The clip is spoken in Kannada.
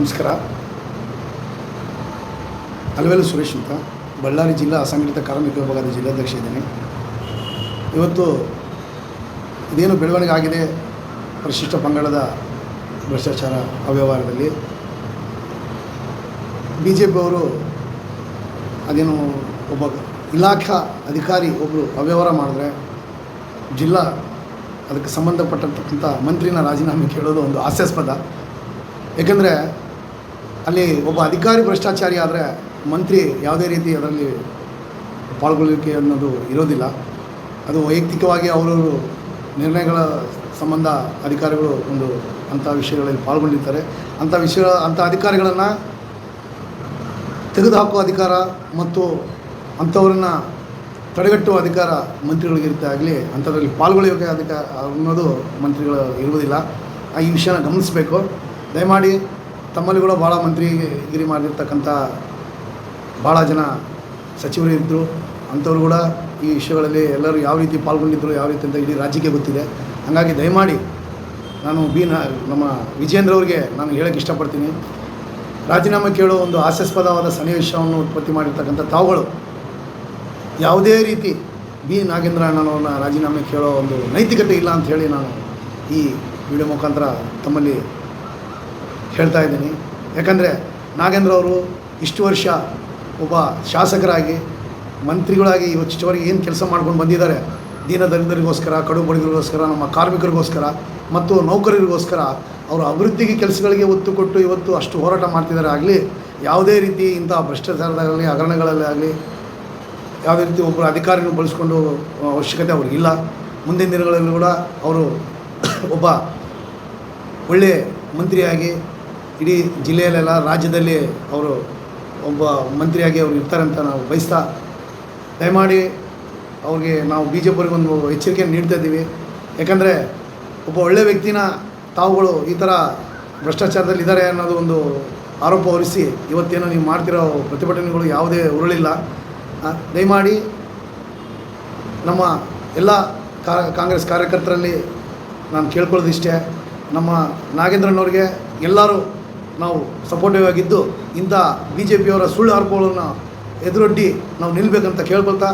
ನಮಸ್ಕಾರ. ಅಲವೇಲು ಸುರೇಶ್ ಅಂತ. ಬಳ್ಳಾರಿ ಜಿಲ್ಲಾ ಅಸಂಘಟಿತ ಕಾರ್ಮಿಕ ವಿಭಾಗದ ಜಿಲ್ಲಾಧ್ಯಕ್ಷ ಇದ್ದೇನೆ. ಇವತ್ತು ಇದೇನು ಬೆಳವಣಿಗೆ ಆಗಿದೆ? ಪರಿಶಿಷ್ಟ ಪಂಗಡದ ಭ್ರಷ್ಟಾಚಾರ ಅವ್ಯವಹಾರದಲ್ಲಿ. ಬಿ ಜೆ ಪಿಯವರು ಅದೇನು ಒಬ್ಬ ಇಲಾಖಾ ಅಧಿಕಾರಿ ಒಬ್ಬರು ಅವ್ಯವಹಾರ ಮಾಡಿದ್ರೆ ಜಿಲ್ಲಾ ಅದಕ್ಕೆ ಸಂಬಂಧಪಟ್ಟಂತಕ್ಕಂಥ ಮಂತ್ರಿನ ರಾಜೀನಾಮೆ ಕೇಳೋದು ಒಂದು ಹಾಸ್ಯಾಸ್ಪದ. ಏಕೆಂದರೆ ಅಲ್ಲಿ ಒಬ್ಬ ಅಧಿಕಾರಿ ಭ್ರಷ್ಟಾಚಾರಿ ಆದರೆ ಮಂತ್ರಿ ಯಾವುದೇ ರೀತಿ ಅದರಲ್ಲಿ ಪಾಲ್ಗೊಳ್ಳಿಕೆ ಅನ್ನೋದು ಇರೋದಿಲ್ಲ. ಅದು ವೈಯಕ್ತಿಕವಾಗಿ ಅವರವರು ನಿರ್ಣಯಗಳ ಸಂಬಂಧ ಅಧಿಕಾರಿಗಳು ಒಂದು ಅಂಥ ವಿಷಯಗಳಲ್ಲಿ ಪಾಲ್ಗೊಂಡಿರ್ತಾರೆ. ಅಂಥ ವಿಷಯ, ಅಂಥ ಅಧಿಕಾರಿಗಳನ್ನು ತೆಗೆದುಹಾಕುವ ಅಧಿಕಾರ ಮತ್ತು ಅಂಥವ್ರನ್ನ ತಡೆಗಟ್ಟುವ ಅಧಿಕಾರ ಮಂತ್ರಿಗಳಿಗಿರುತ್ತೆ ಆಗಲಿ ಅಂಥದ್ರಲ್ಲಿ ಪಾಲ್ಗೊಳ್ಳೋಕೆ ಅಧಿಕಾರ ಅನ್ನೋದು ಮಂತ್ರಿಗಳು ಇರುವುದಿಲ್ಲ. ಆ ಈ ವಿಷಯನ ಗಮನಿಸಬೇಕು. ದಯಮಾಡಿ ತಮ್ಮಲ್ಲಿ ಕೂಡ ಭಾಳ ಮಂತ್ರಿಗಿರಿ ಮಾಡಿರ್ತಕ್ಕಂಥ ಭಾಳ ಜನ ಸಚಿವರು ಇದ್ದರು ಅಂಥವ್ರು ಕೂಡ ಈ ವಿಷಯಗಳಲ್ಲಿ ಎಲ್ಲರೂ ಯಾವ ರೀತಿ ಪಾಲ್ಗೊಂಡಿದ್ದರು ಯಾವ ರೀತಿ ಅಂತ ಇಡೀ ರಾಜ್ಯಕ್ಕೆ ಗೊತ್ತಿದೆ. ಹಾಗಾಗಿ ದಯಮಾಡಿ ನಾನು ಬಿ ನಮ್ಮ ವಿಜೇಂದ್ರ ಅವ್ರಿಗೆ ನಾನು ಹೇಳೋಕ್ಕೆ ಇಷ್ಟಪಡ್ತೀನಿ. ರಾಜೀನಾಮೆ ಕೇಳೋ ಒಂದು ಹಾಸ್ಯಾಸ್ಪದವಾದ ಸನ್ನಿವೇಶವನ್ನು ಉತ್ಪತ್ತಿ ಮಾಡಿರ್ತಕ್ಕಂಥ ತಾವುಗಳು ಯಾವುದೇ ರೀತಿ ಬಿ ನಾಗೇಂದ್ರ ಅಣ್ಣನವ್ರನ್ನ ರಾಜೀನಾಮೆ ಕೇಳೋ ಒಂದು ನೈತಿಕತೆ ಇಲ್ಲ ಅಂತ ಹೇಳಿ ನಾನು ಈ ವಿಡಿಯೋ ಮುಖಾಂತರ ತಮ್ಮಲ್ಲಿ ಹೇಳ್ತಾ ಇದ್ದೀನಿ. ಯಾಕಂದರೆ ನಾಗೇಂದ್ರ ಅವರು ಇಷ್ಟು ವರ್ಷ ಒಬ್ಬ ಶಾಸಕರಾಗಿ, ಮಂತ್ರಿಗಳಾಗಿ ಇವತ್ತಿಷ್ಟವರೆಗೆ ಏನು ಕೆಲಸ ಮಾಡ್ಕೊಂಡು ಬಂದಿದ್ದಾರೆ, ದೀನ ದಲಿತರಿಗೋಸ್ಕರ, ಕಡು ಬಡವರಿಗೋಸ್ಕರ, ನಮ್ಮ ಕಾರ್ಮಿಕರಿಗೋಸ್ಕರ ಮತ್ತು ನೌಕರರಿಗೋಸ್ಕರ ಅವರ ಅಭಿವೃದ್ಧಿಗೆ ಕೆಲಸಗಳಿಗೆ ಒತ್ತು ಕೊಟ್ಟು ಇವತ್ತು ಅಷ್ಟು ಹೋರಾಟ ಮಾಡ್ತಿದ್ದಾರೆ. ಆಗಲಿ, ಯಾವುದೇ ರೀತಿ ಇಂಥ ಭ್ರಷ್ಟಾಚಾರದಾಗಲಿ ಹಗರಣಗಳಲ್ಲಿ ಆಗಲಿ, ಯಾವುದೇ ರೀತಿ ಒಬ್ಬರು ಅಧಿಕಾರಿಗಳು ಬಳಸ್ಕೊಂಡು ಅವಶ್ಯಕತೆ ಅವ್ರಿಗಿಲ್ಲ ಮುಂದಿನ ದಿನಗಳಲ್ಲಿ ಕೂಡ ಅವರು ಒಬ್ಬ ಒಳ್ಳೆಯ ಮಂತ್ರಿಯಾಗಿ ಇಡೀ ಜಿಲ್ಲೆಯಲ್ಲೆಲ್ಲ ರಾಜ್ಯದಲ್ಲಿ ಅವರು ಒಬ್ಬ ಮಂತ್ರಿಯಾಗಿ ಅವರು ಇರ್ತಾರೆ ಅಂತ ನಾವು ಬಯಸ್ತಾ ದಯಮಾಡಿ ಅವ್ರಿಗೆ ನಾವು ಬಿ ಜೆ ಒಂದು ಎಚ್ಚರಿಕೆಯನ್ನು ನೀಡ್ತಾ ಇದ್ದೀವಿ. ಯಾಕಂದರೆ ಒಬ್ಬ ಒಳ್ಳೆಯ ವ್ಯಕ್ತಿನ ತಾವುಗಳು ಈ ಥರ ಭ್ರಷ್ಟಾಚಾರದಲ್ಲಿ ಇದ್ದಾರೆ ಅನ್ನೋದು ಒಂದು ಆರೋಪ ಹೊರಿಸಿ ಇವತ್ತೇನು ನೀವು ಮಾಡ್ತಿರೋ ಪ್ರತಿಭಟನೆಗಳು ಯಾವುದೇ ಉರುಳಿಲ್ಲ. ದಯಮಾಡಿ ನಮ್ಮ ಎಲ್ಲ ಕಾಂಗ್ರೆಸ್ ಕಾರ್ಯಕರ್ತರಲ್ಲಿ ನಾನು ಕೇಳ್ಕೊಳ್ಳೋದು ಇಷ್ಟೇ ನಮ್ಮ ನಾಗೇಂದ್ರನವ್ರಿಗೆ ಎಲ್ಲರೂ ನಾವು ಸಪೋರ್ಟಿವ್ ಆಗಿದ್ದು ಇಂಥ ಬಿ ಜೆ ಪಿಯವರ ಸುಳ್ಳು ಆರೋಪಗಳನ್ನು ಎದುರೊಡ್ಡಿ ನಾವು ನಿಲ್ಲಬೇಕಂತ ಕೇಳ್ಕೊಳ್ತಾ